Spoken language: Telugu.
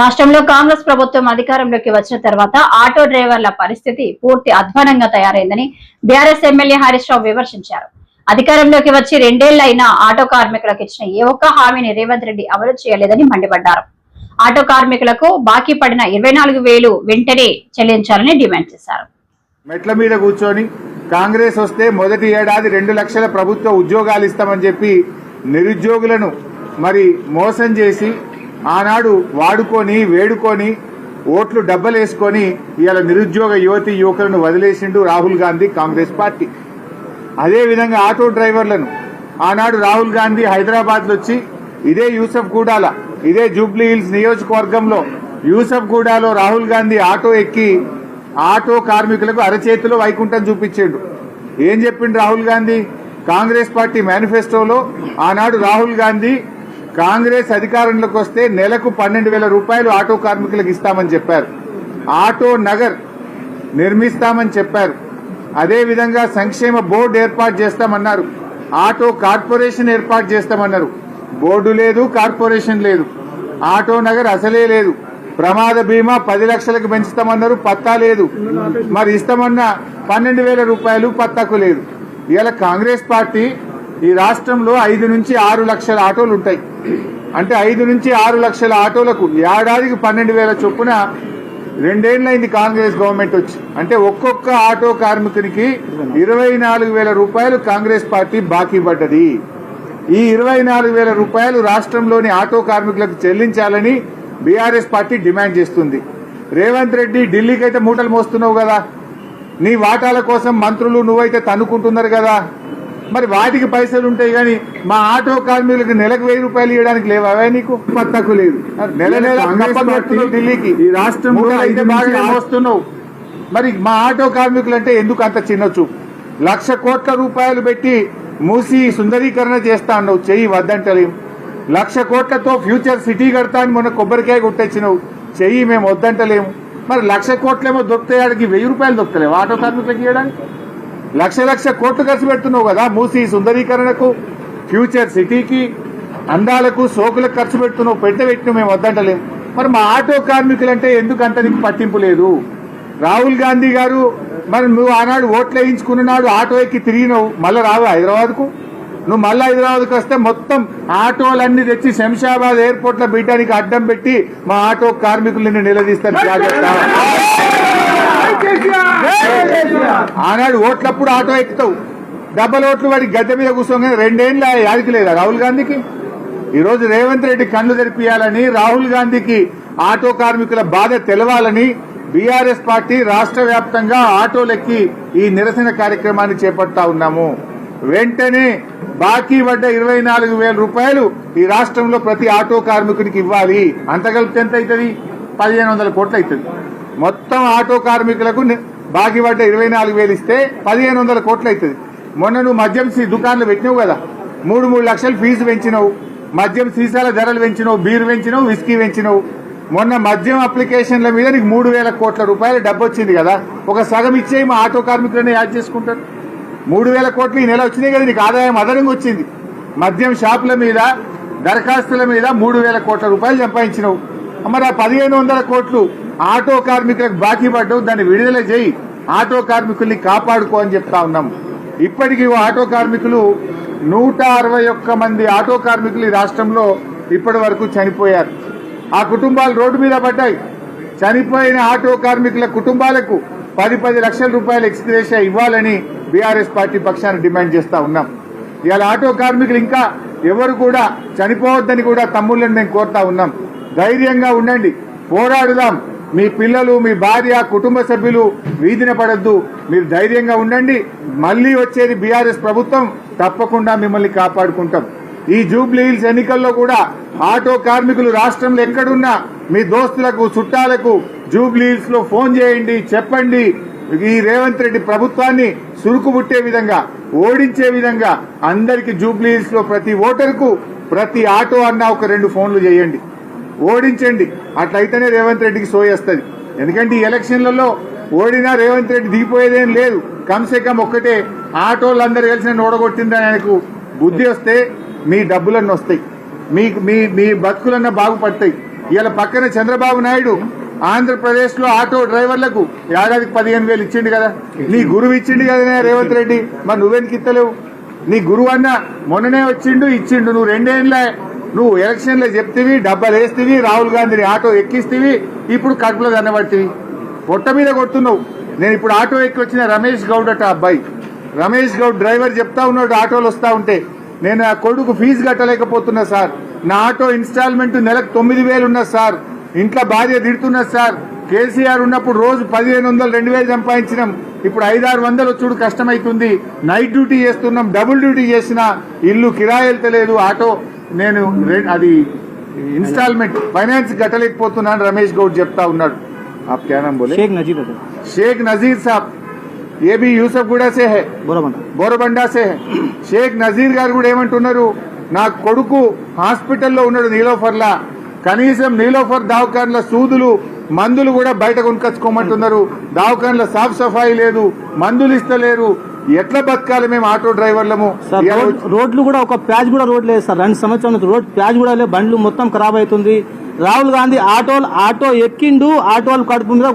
రాష్ట్రంలో కాంగ్రెస్ ప్రభుత్వం అధికారంలోకి వచ్చిన తర్వాత ఆటో డ్రైవర్ల పరిస్థితి పూర్తి అధ్వానంగా తయారైందని బీఆర్ఎస్ ఎమ్మెల్యే హరీష్ రావు విమర్శించారు. అధికారంలోకి వచ్చి రెండేళ్ళైనా ఆటో కార్మికులకు ఇచ్చిన ఏ ఒక్క హామీని రేవంత్ రెడ్డి అమలు చేయలేదని మండిపడ్డారు. ఆటో కార్మికులకు బాకీ పడిన ఇరవై నాలుగు వేలు వెంటనే చెల్లించాలని డిమాండ్ చేశారు. మెట్ల మీద కూర్చొని కాంగ్రెస్ వస్తే మొదటి ఏడాది రెండు లక్షల ప్రభుత్వ ఉద్యోగాలు ఇస్తామని చెప్పి నిరుద్యోగులను మరి మోసం చేసి ఆనాడు వాడుకొని వేడుకొని ఓట్లు డబ్బలేసుకొని ఇవాళ నిరుద్యోగ యువతి యువకులను వదిలేసిండు రాహుల్ గాంధీ కాంగ్రెస్ పార్టీ. అదేవిధంగా ఆటో డ్రైవర్లను. ఆనాడు రాహుల్ గాంధీ హైదరాబాద్ వచ్చి ఇదే యూసఫ్ గూడాల ఇదే జూబ్లీ హిల్స్ నియోజకవర్గంలో యూసఫ్ గూడాలో రాహుల్ గాంధీ ఆటో ఎక్కి ఆటో కార్మికులకు అరచేతిలో వైకుంఠం చూపించాడు. ఏం చెప్పిండు రాహుల్ గాంధీ? కాంగ్రెస్ పార్టీ మేనిఫెస్టోలో ఆనాడు రాహుల్ గాంధీ కాంగ్రెస్ అధికారంలోకి వస్తే నెలకు పన్నెండు వేల రూపాయలు ఆటో కార్మికులకు ఇస్తామని చెప్పారు. ఆటో నగర్ నిర్మిస్తామని చెప్పారు. అదేవిధంగా సంక్షేమ బోర్డు ఏర్పాటు చేస్తామన్నారు. ఆటో కార్పొరేషన్ ఏర్పాటు చేస్తామన్నారు. బోర్డు లేదు కార్పొరేషన్ లేదు. ఆటో నగర్ అసలే లేదు. ప్రమాద బీమా పది లక్షలకు పెంచుతామన్నారు పత్తా లేదు. మరి ఇస్తామన్న పన్నెండు వేల రూపాయలు పత్తాకు లేదు. ఇలా కాంగ్రెస్ పార్టీ ఈ రాష్ట్రంలో ఐదు నుంచి ఆరు లక్షల ఆటోలు ఉంటాయి. అంటే ఐదు నుంచి ఆరు లక్షల ఆటోలకు ఏడాదికి పన్నెండు వేల చొప్పున రెండేళ్ళైంది కాంగ్రెస్ గవర్నమెంట్ వచ్చి. అంటే ఒక్కొక్క ఆటో కార్మికునికి ఇరవై నాలుగు వేల రూపాయలు కాంగ్రెస్ పార్టీ బాకీ పడ్డది. ఈ ఇరవై నాలుగు వేల రూపాయలు రాష్ట్రంలోని ఆటో కార్మికులకు చెల్లించాలని బీఆర్ఎస్ పార్టీ డిమాండ్ చేస్తుంది. రేవంత్ రెడ్డి ఢిల్లీకి అయితే మూటలు మోస్తున్నావు కదా. నీ వాటాల కోసం మంత్రులు నువ్వైతే తన్నుకుంటున్నారు కదా. మరి వాటికి పైసలు ఉంటాయి కానీ మా ఆటో కార్మికులకు నెలకు వెయ్యి రూపాయలు ఇవ్వడానికి లేవా? అవే నీకు? పత్తకు లేదు. నెల నెల ఢిల్లీకి. ఈ రాష్ట్రంలో బాగా వస్తున్నావు మరి మా ఆటో కార్మికులు అంటే ఎందుకు అంత చిన్న చూపు? లక్ష కోట్ల రూపాయలు పెట్టి మూసి సుందరీకరణ చేస్తా అన్నావు. చెయ్యి వద్దంటలేం. లక్ష కోట్లతో ఫ్యూచర్ సిటీ కడతా అని మొన్న కొబ్బరికాయ కొట్టొచ్చినావు చెయ్యి మేము వద్దంటలేము మరి లక్ష కోట్లేమో దొరుకుతాయాడికి వెయ్యి రూపాయలు దొరుకుతలేవు. ఆటో కార్మికులకు ఇవ్వడానికి? లక్ష లక్ష కోట్లు ఖర్చు పెడుతున్నావు కదా మూసి సుందరీకరణకు ఫ్యూచర్ సిటీకి అందాలకు సోకులకు ఖర్చు పెడుతున్నావు పెట్టబెట్టిన మేము వద్దంటలేము మరి మా ఆటో కార్మికులంటే ఎందుకు అంత నీకు పట్టింపు లేదు? రాహుల్ గాంధీ గారు మరి నువ్వు ఆనాడు ఓట్లు వేయించుకున్న నాడు ఆటో ఎక్కి తిరిగినావు మళ్ళీ రావు హైదరాబాద్కు? నువ్వు మళ్ళీ హైదరాబాద్కు వస్తే మొత్తం ఆటోలన్నీ తెచ్చి శంషాబాద్ ఎయిర్పోర్ట్లో బీటానికి అడ్డం పెట్టి మా ఆటో కార్మికులని నిలదీస్తారు. జాగ్రత్త. ఆనాడు ఓట్లప్పుడు ఆటో ఎక్కుతావు. డబ్బల ఓట్లు వాడి గద్దె మీద కూర్చోగానే రెండేళ్ళు యాదికలేదా రాహుల్ గాంధీకి? ఈ రోజు రేవంత్ రెడ్డి కళ్ళు తెరిపియాలని రాహుల్ గాంధీకి ఆటో కార్మికుల బాధ తెలవాలని బీఆర్ఎస్ పార్టీ రాష్ట్ర వ్యాప్తంగా ఆటోలెక్కి ఈ నిరసన కార్యక్రమాన్ని చేపడతా ఉన్నాము. వెంటనే బాకీ పడ్డ ఇరవై నాలుగు వేల రూపాయలు ఈ రాష్ట్రంలో ప్రతి ఆటో కార్మికుడికి ఇవ్వాలి. అంత కలిపితే ఎంత అవుతుంది? పదిహేను వందల కోట్లు అవుతుంది. మొత్తం ఆటో కార్మికులకు బాకీ పడ్డ ఇరవై నాలుగు వేలు ఇస్తే పదిహేను వందల కోట్లు అవుతుంది. మొన్న నువ్వు మద్యం సీ దుకాణాలు పెట్టినావు కదా? మూడు మూడు లక్షలు ఫీజు పెంచినావు. మద్యం సీసాల ధరలు పెంచినావు బీరు పెంచినావు విస్కీ పెంచినావు. మొన్న మద్యం అప్లికేషన్ల మీద నీకు మూడు వేల కోట్ల రూపాయల డబ్బు వచ్చింది కదా? ఒక సగం ఇచ్చే మా ఆటో కార్మికులనే యాడ్ చేసుకుంటారు. మూడు వేల కోట్లు ఈ నెల వచ్చినాయి కదా నీకు ఆదాయం అదనంగా వచ్చింది. మద్యం షాపుల మీద దరఖాస్తుల మీద మూడు వేల కోట్ల రూపాయలు సంపాదించినావు. మరి ఆ పదిహేను వందల కోట్లు ఆటో కార్మికులకు బాకీ పడ్డం దాన్ని విడుదల చేయి. ఆటో కార్మికుల్ని కాపాడుకో అని చెప్తా ఉన్నాం. ఇప్పటికీ ఓ ఆటో కార్మికులు నూట అరవై ఒక్క మంది ఆటో కార్మికులు ఈ రాష్ట్రంలో ఇప్పటి వరకు చనిపోయారు. ఆ కుటుంబాలు రోడ్డు మీద పడ్డాయి. చనిపోయిన ఆటో కార్మికుల కుటుంబాలకు పది పది లక్షల రూపాయలు ఎక్స్గ్రేషియా ఇవ్వాలని బీఆర్ఎస్ పార్టీ పక్షాన డిమాండ్ చేస్తా ఉన్నాం. ఇవాళ ఆటో కార్మికులు ఇంకా ఎవరు కూడా చనిపోవద్దని కూడా తమ్ముళ్ళని మేము కోరుతా ఉన్నాం. ధైర్యంగా ఉండండి. పోరాడుదాం. మీ పిల్లలు మీ భార్య కుటుంబ సభ్యులు వీధిన పడద్దు. మీరు ధైర్యంగా ఉండండి. మళ్ళీ వచ్చేది బీఆర్ఎస్ ప్రభుత్వం. తప్పకుండా మిమ్మల్ని కాపాడుకుంటాం. ఈ జూబ్లీ హిల్స్ ఎన్నికల్లో కూడా ఆటో కార్మికులు రాష్ట్రంలో ఎక్కడున్నా మీ దోస్తులకు చుట్టాలకు జూబ్లీ హిల్స్లో ఫోన్ చేయండి చెప్పండి. ఈ రేవంత్ రెడ్డి ప్రభుత్వాన్ని సురుకుబుట్టే విధంగా ఓడించే విధంగా అందరికి జూబ్లీ హిల్స్లో ప్రతి ఓటరుకు ప్రతి ఆటో అన్న ఒక రెండు ఫోన్లు చేయండి. ఓడించండి. అట్లయితేనే రేవంత్ రెడ్డికి సోయేస్తుంది ఎందుకంటే ఈ ఎలక్షన్లలో ఓడినా రేవంత్ రెడ్డి దిగిపోయేదేం లేదు. కమ్సే కమ్ ఒక్కటే. ఆటోలందరూ కలిసి నన్ను ఓడగొట్టిందని ఆయనకు బుద్ధి వస్తే మీ డబ్బులన్నీ వస్తాయి. మీ మీ మీ బతుకులన్న బాగుపడతాయి. ఇలా పక్కన చంద్రబాబు నాయుడు ఆంధ్రప్రదేశ్లో ఆటో డ్రైవర్లకు ఏడాదికి పదిహేను వేలు ఇచ్చిండు కదా. నీ గురువు ఇచ్చిండు కదా రేవంత్ రెడ్డి. మరి నువ్వెందుకు ఇత్తలేవు నీ గురువు అన్న మొన్ననే వచ్చిండు ఇచ్చిండు. నువ్వు రెండేళ్ళ నువ్వు ఎలక్షన్లో చెప్తేవి డబ్బాలు వేస్తేవి రాహుల్ గాంధీని ఆటో ఎక్కిస్తేవి ఇప్పుడు కడుపులో దన్నబట్టివి పొట్ట మీద కొడుతున్నావు. నేను ఇప్పుడు ఆటో ఎక్కి వచ్చిన రమేష్ గౌడ్ అట అబ్బాయి. రమేష్ గౌడ్ డ్రైవర్ చెప్తా ఉన్నాడు ఆటోలు వస్తా ఉంటే. నేను ఆ కొడుకు ఫీజు కట్టలేకపోతున్నా సార్. నా ఆటో ఇన్స్టాల్మెంట్ నెలకు తొమ్మిది వేలు ఉన్నది సార్. ఇంట్లో భార్య తిడుతున్నది సార్. కేసీఆర్ ఉన్నప్పుడు రోజు పదిహేను వందలు రెండు వేలు సంపాదించినాం. ఇప్పుడు ఐదారు వందలు వచ్చుడు కష్టమైతుంది. నైట్ డ్యూటీ చేస్తున్నాం డబుల్ డ్యూటీ చేసిన ఇల్లు కిరాయి వెళ్తలేదు ఆటో నేను అది ఇన్స్టాల్మెంట్ ఫైనాన్స్ కట్టలేకపోతున్నాను రమేష్ గౌడ్ చెప్తా ఉన్నాడు. షేక్ నజీర్ సాబ్ ఏ బి కూడా సే హే బోరబండ. బోరబండా సే హే షేక్ నజీర్ గారు కూడా ఏమంటున్నారు నా కొడుకు హాస్పిటల్లో ఉన్నాడు నీలోఫర్లా. కనీసం నీలోఫర్ దావకాన్ల సూదులు మందులు కూడా బయట కొనుకొచ్చుకోమంటున్నారు. దావకాన్ల సాఫ్ సఫాయి లేదు మందులు ఇస్తలేరు ఎట్లా బతకాలి మేము ఆటో డ్రైవర్లము? రోడ్లు కూడా ఒక ప్యాచ్ కూడా రోడ్ లేదు సార్. రెండు సంవత్సరాల రోడ్ ప్యాచ్ కూడా లేదు. బండ్లు మొత్తం ఖరాబ్ అవుతుంది. రాహుల్ గాంధీ ఆటో ఆటో ఎక్కిండు ఆటోలు కడుపు మీద